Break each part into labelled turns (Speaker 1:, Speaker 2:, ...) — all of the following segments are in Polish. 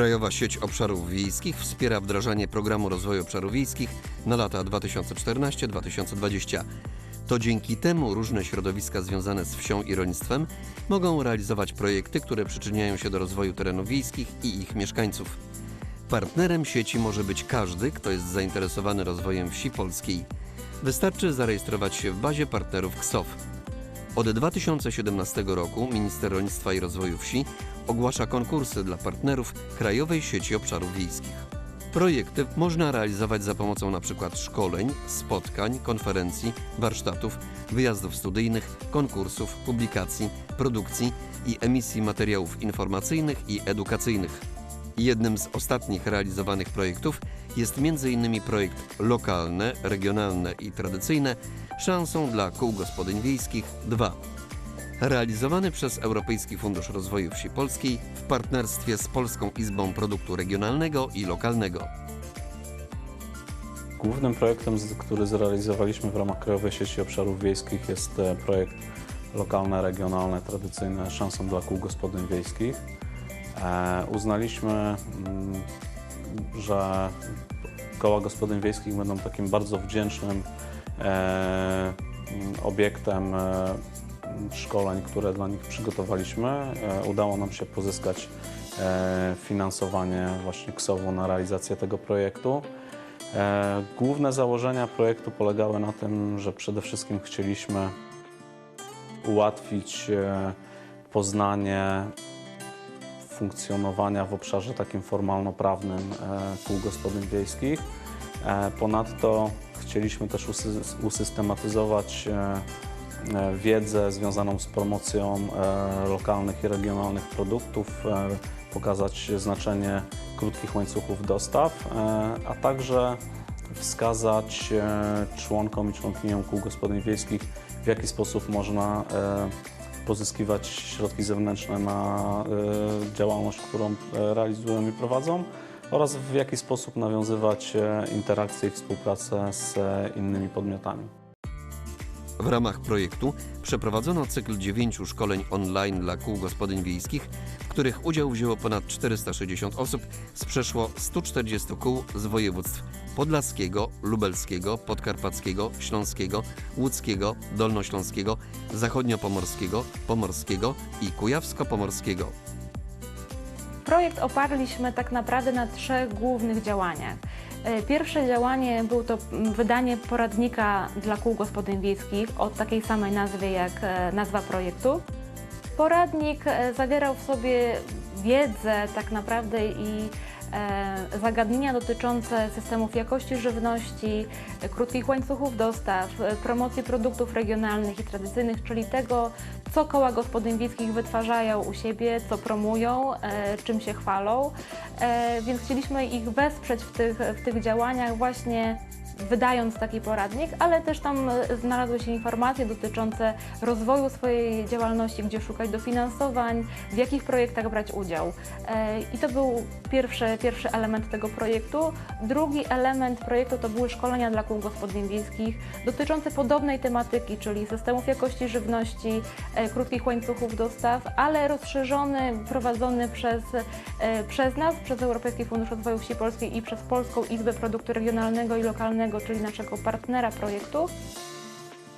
Speaker 1: Krajowa Sieć Obszarów Wiejskich wspiera wdrażanie Programu Rozwoju Obszarów Wiejskich na lata 2014-2020. To dzięki temu różne środowiska związane z wsią i rolnictwem mogą realizować projekty, które przyczyniają się do rozwoju terenów wiejskich i ich mieszkańców. Partnerem sieci może być każdy, kto jest zainteresowany rozwojem wsi polskiej. Wystarczy zarejestrować się w bazie partnerów KSOW. Od 2017 roku minister rolnictwa i rozwoju wsi ogłasza konkursy dla partnerów Krajowej Sieci Obszarów Wiejskich. Projekty można realizować za pomocą np. szkoleń, spotkań, konferencji, warsztatów, wyjazdów studyjnych, konkursów, publikacji, produkcji i emisji materiałów informacyjnych i edukacyjnych. Jednym z ostatnich realizowanych projektów jest m.in. projekt Lokalne, Regionalne i Tradycyjne Szansą dla Kół Gospodyń Wiejskich 2 realizowany przez Europejski Fundusz Rozwoju Wsi Polskiej w partnerstwie z Polską Izbą Produktu Regionalnego i Lokalnego.
Speaker 2: Głównym projektem, który zrealizowaliśmy w ramach Krajowej Sieci Obszarów Wiejskich jest e, projekt lokalne, regionalne, tradycyjne szansą dla kół gospodyń wiejskich. E, uznaliśmy, mm, że koła gospodyń wiejskich będą takim bardzo wdzięcznym e, mm, obiektem szkoleń, które dla nich przygotowaliśmy. E, udało nam się pozyskać e, finansowanie właśnie KSOW-u na realizację tego projektu. E, Główne założenia projektu polegały na tym, że przede wszystkim chcieliśmy ułatwić poznanie funkcjonowania w obszarze takim formalno-prawnym kół gospodyń wiejskich. Ponadto chcieliśmy też usy- usystematyzować wiedzę związaną z promocją e, lokalnych i regionalnych produktów, e, pokazać znaczenie krótkich łańcuchów dostaw, e, a także wskazać e, członkom i członkiniom kół gospodyń wiejskich, w jaki sposób można e, pozyskiwać środki zewnętrzne na e, działalność, którą e, realizują i prowadzą oraz w jaki sposób nawiązywać e, interakcje i współpracę z e, innymi podmiotami.
Speaker 1: W ramach projektu przeprowadzono cykl dziewięciu szkoleń online dla kół gospodyń wiejskich, w których udział wzięło ponad 460 osób z przeszło 140 kół z województw podlaskiego, lubelskiego, podkarpackiego, śląskiego, łódzkiego, dolnośląskiego, zachodniopomorskiego, pomorskiego i kujawsko-pomorskiego.
Speaker 3: Projekt oparliśmy tak naprawdę na trzech głównych działaniach. E, Pierwsze działanie było to mm, wydanie poradnika dla kół gospodyń wiejskich o takiej samej nazwie jak e, nazwa projektu. Poradnik e, zawierał w sobie wiedzę tak naprawdę i zagadnienia dotyczące systemów jakości żywności, e, krótkich łańcuchów dostaw, e, promocji produktów regionalnych i tradycyjnych, czyli tego, co koła gospodyń wiejskich wytwarzają u siebie, co promują, e, czym się chwalą. E, więc chcieliśmy ich wesprzeć w tych, w tych działaniach właśnie wydając taki poradnik, ale też tam e, znalazły się informacje dotyczące rozwoju swojej działalności, gdzie szukać dofinansowań, w jakich projektach brać udział. E, I to był pierwszy, pierwszy element tego projektu. Drugi element projektu to były szkolenia dla kół gospodyń wiejskich dotyczące podobnej tematyki, czyli systemów jakości żywności, e, krótkich łańcuchów dostaw, ale rozszerzony, prowadzony przez, przez nas, przez Europejski Fundusz Rozwoju Wsi Polskiej i przez Polską Izbę Produktu Regionalnego i Lokalnego, czyli naszego partnera projektu.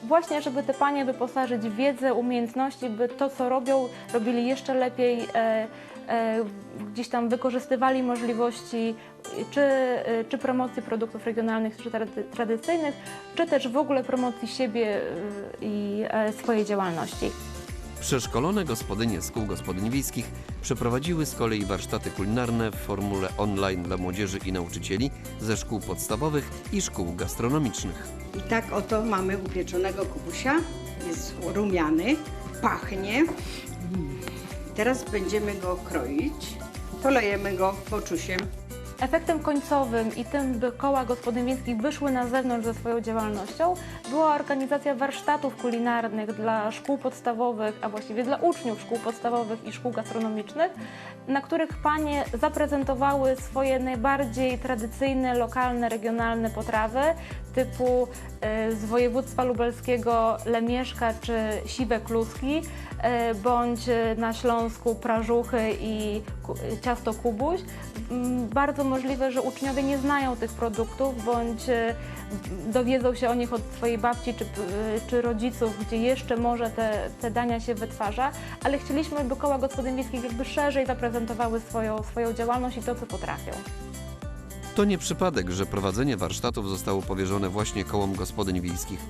Speaker 3: Właśnie, żeby te panie wyposażyć w wiedzę, umiejętności, by to, co robią, robili jeszcze lepiej, e, e, gdzieś tam wykorzystywali możliwości czy, e, czy promocji produktów regionalnych, czy trady- tradycyjnych, czy też w ogóle promocji siebie e, i e, swojej działalności.
Speaker 1: Przeszkolone gospodynie z kół gospodyń wiejskich przeprowadziły z kolei warsztaty kulinarne w formule online dla młodzieży i nauczycieli ze szkół podstawowych i szkół gastronomicznych.
Speaker 4: I tak oto mamy upieczonego kubusia. Jest rumiany, pachnie. Teraz będziemy go kroić. Polejemy go poczusiem.
Speaker 3: Efektem końcowym i tym, by koła gospodyń wiejskich wyszły na zewnątrz ze swoją działalnością, była organizacja warsztatów kulinarnych dla szkół podstawowych, a właściwie dla uczniów szkół podstawowych i szkół gastronomicznych, na których panie zaprezentowały swoje najbardziej tradycyjne, lokalne, regionalne potrawy, typu e, z województwa lubelskiego lemieszka czy siwe kluski, e, bądź e, na Śląsku prażuchy i ciasto kubuś. Mm, Bardzo możliwe, że uczniowie nie znają tych produktów, bądź dowiedzą się o nich od swojej babci czy, czy rodziców, gdzie jeszcze może te, te dania się wytwarza, ale chcieliśmy, by koła gospodyń wiejskich jakby szerzej zaprezentowały swoją, swoją działalność i to, co potrafią.
Speaker 1: To nie przypadek, że prowadzenie warsztatów zostało powierzone właśnie kołom gospodyń wiejskich,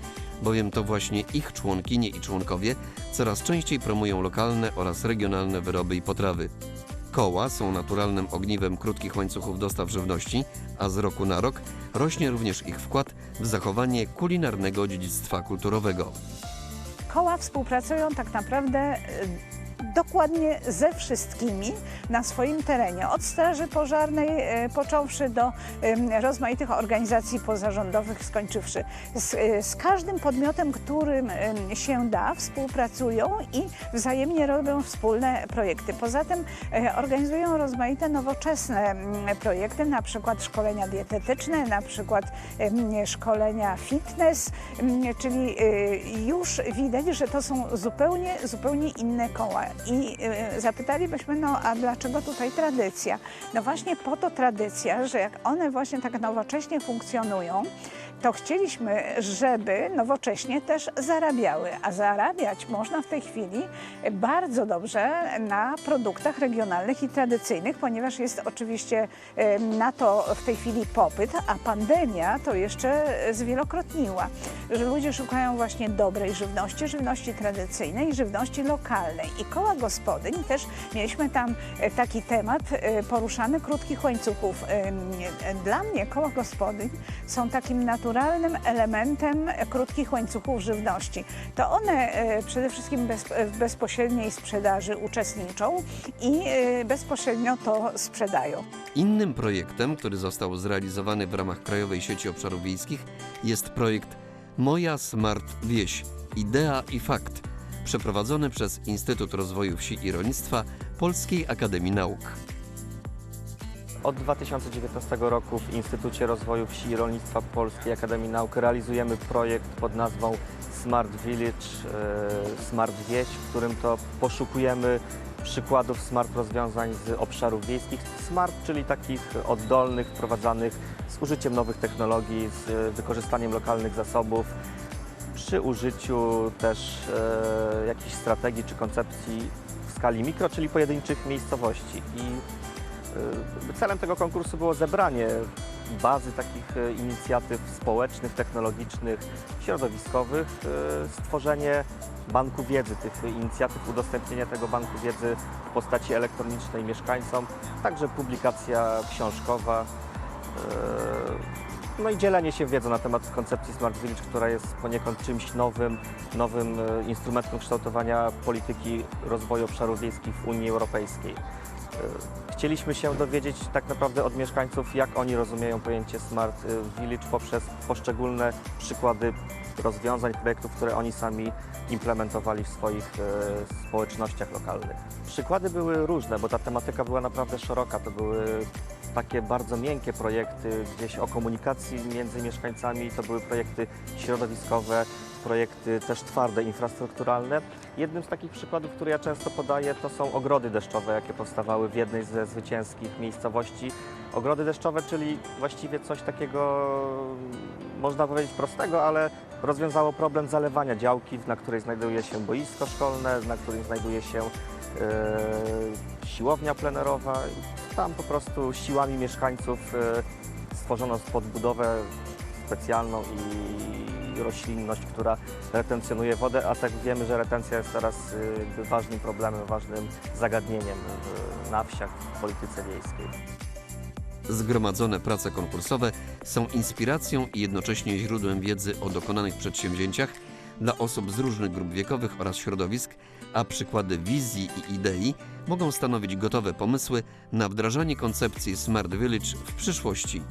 Speaker 1: bowiem to właśnie ich członkinie i członkowie coraz częściej promują lokalne oraz regionalne wyroby i potrawy. Koła są naturalnym ogniwem krótkich łańcuchów dostaw żywności, a z roku na rok rośnie również ich wkład w zachowanie kulinarnego dziedzictwa kulturowego.
Speaker 5: Koła współpracują tak naprawdę y, dokładnie ze wszystkimi na swoim terenie. Od Straży Pożarnej y, począwszy do rozmaitych organizacji pozarządowych, skończywszy. Z, y, z każdym podmiotem, którym się da, współpracują i wzajemnie robią wspólne projekty. Poza tym y, organizują rozmaite nowoczesne projekty, na przykład szkolenia dietetyczne, na przykład szkolenia fitness, czyli już widać, że to są zupełnie, zupełnie inne koła. I y, zapytalibyśmy, no a dlaczego tutaj tradycja? No właśnie po to tradycja, że jak one właśnie tak nowocześnie funkcjonują, to chcieliśmy, żeby nowocześnie też zarabiały. A zarabiać można w tej chwili bardzo dobrze na produktach regionalnych i tradycyjnych, ponieważ jest oczywiście na to w tej chwili popyt, a pandemia to jeszcze zwielokrotniła, że ludzie szukają właśnie dobrej żywności, żywności tradycyjnej żywności lokalnej. I koła gospodyń też mieliśmy tam e, taki temat e, poruszany krótkich łańcuchów. Dla mnie koła gospodyń są takim naturalnym elementem krótkich łańcuchów żywności. To one e, przede wszystkim bez, w bezpośredniej sprzedaży uczestniczą i e, bezpośrednio to sprzedają.
Speaker 1: Innym projektem, który został zrealizowany w ramach Krajowej Sieci Obszarów Wiejskich jest projekt Moja Smart Wieś Idea i Fakt, przeprowadzony przez Instytut Rozwoju Wsi i Rolnictwa Polskiej Akademii Nauk.
Speaker 6: Od 2019 roku w Instytucie Rozwoju Wsi i Rolnictwa Polskiej Akademii Nauk realizujemy projekt pod nazwą Smart Village, e, Smart Wieś, w którym to poszukujemy przykładów smart rozwiązań z obszarów wiejskich. Smart, czyli takich oddolnych, wprowadzanych z użyciem nowych technologii, z wykorzystaniem lokalnych zasobów, przy użyciu też e, jakichś strategii czy koncepcji w skali mikro, czyli pojedynczych miejscowości. I Celem tego konkursu było zebranie bazy takich y, inicjatyw społecznych, technologicznych, środowiskowych, y, stworzenie banku wiedzy, tych inicjatyw, udostępnienie tego banku wiedzy w postaci elektronicznej mieszkańcom, także publikacja książkowa. y, No i dzielenie się wiedzą na temat koncepcji Smart Village, która jest poniekąd czymś nowym, nowym y, instrumentem kształtowania polityki rozwoju obszarów wiejskich w Unii Europejskiej. Y, Chcieliśmy się dowiedzieć tak naprawdę od mieszkańców, jak oni rozumieją pojęcie Smart y, Village poprzez poszczególne przykłady rozwiązań, projektów, które oni sami implementowali w swoich y, społecznościach lokalnych. Przykłady były różne, bo ta tematyka była naprawdę szeroka. To były takie bardzo miękkie projekty gdzieś o komunikacji między mieszkańcami, to były projekty środowiskowe, projekty też twarde, infrastrukturalne. Jednym z takich przykładów, które ja często podaję, to są ogrody deszczowe, jakie powstawały w jednej ze zwycięskich miejscowości. Ogrody deszczowe, czyli właściwie coś takiego, można powiedzieć prostego, ale rozwiązało problem zalewania działki, na której znajduje się boisko szkolne, na którym znajduje się e, siłownia plenerowa. Tam po prostu siłami mieszkańców e, stworzono podbudowę specjalną i roślinność, która retencjonuje wodę, a tak wiemy, że retencja jest teraz y, ważnym problemem, ważnym zagadnieniem na wsiach w polityce wiejskiej.
Speaker 1: Zgromadzone prace konkursowe są inspiracją i jednocześnie źródłem wiedzy o dokonanych przedsięwzięciach dla osób z różnych grup wiekowych oraz środowisk, a przykłady wizji i idei mogą stanowić gotowe pomysły na wdrażanie koncepcji Smart Village w przyszłości.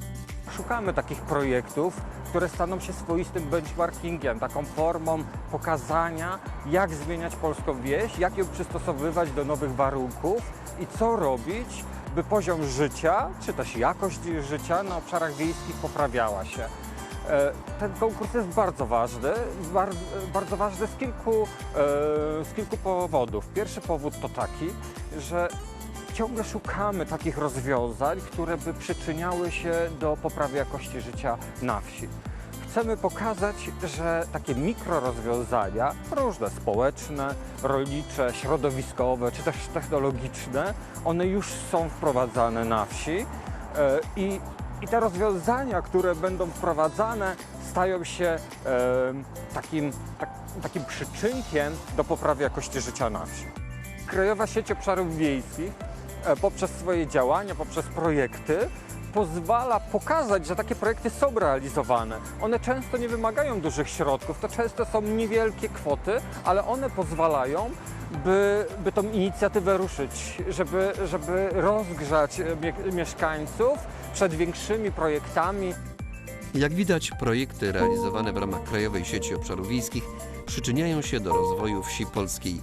Speaker 7: Szukamy takich projektów, które staną się swoistym benchmarkingiem, taką formą pokazania, jak zmieniać polską wieś, jak ją przystosowywać do nowych warunków i co robić, by poziom życia, czy też jakość życia na obszarach wiejskich poprawiała się. E, Ten konkurs jest bardzo ważny, bar, bardzo ważny z kilku, e, z kilku powodów. Pierwszy powód to taki, że ciągle szukamy takich rozwiązań, które by przyczyniały się do poprawy jakości życia na wsi. Chcemy pokazać, że takie mikrorozwiązania, różne społeczne, rolnicze, środowiskowe czy też technologiczne, one już są wprowadzane na wsi e, i, i te rozwiązania, które będą wprowadzane, stają się e, takim, tak, takim przyczynkiem do poprawy jakości życia na wsi. Krajowa Sieć Obszarów Wiejskich poprzez swoje działania, poprzez projekty pozwala pokazać, że takie projekty są realizowane. One często nie wymagają dużych środków, to często są niewielkie kwoty, ale one pozwalają, by, by tą inicjatywę ruszyć, żeby, żeby rozgrzać e, mie- mieszkańców przed większymi projektami.
Speaker 1: Jak widać, projekty realizowane w ramach Krajowej Sieci Obszarów Wiejskich przyczyniają się do rozwoju wsi polskiej.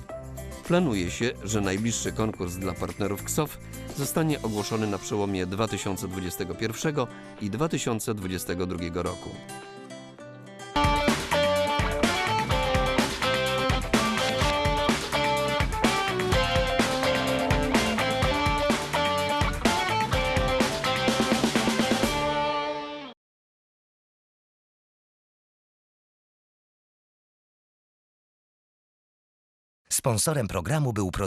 Speaker 1: Planuje się, że najbliższy konkurs dla partnerów KSOW zostanie ogłoszony na przełomie 2021 i 2022 roku.
Speaker 8: Sponsorem programu był producent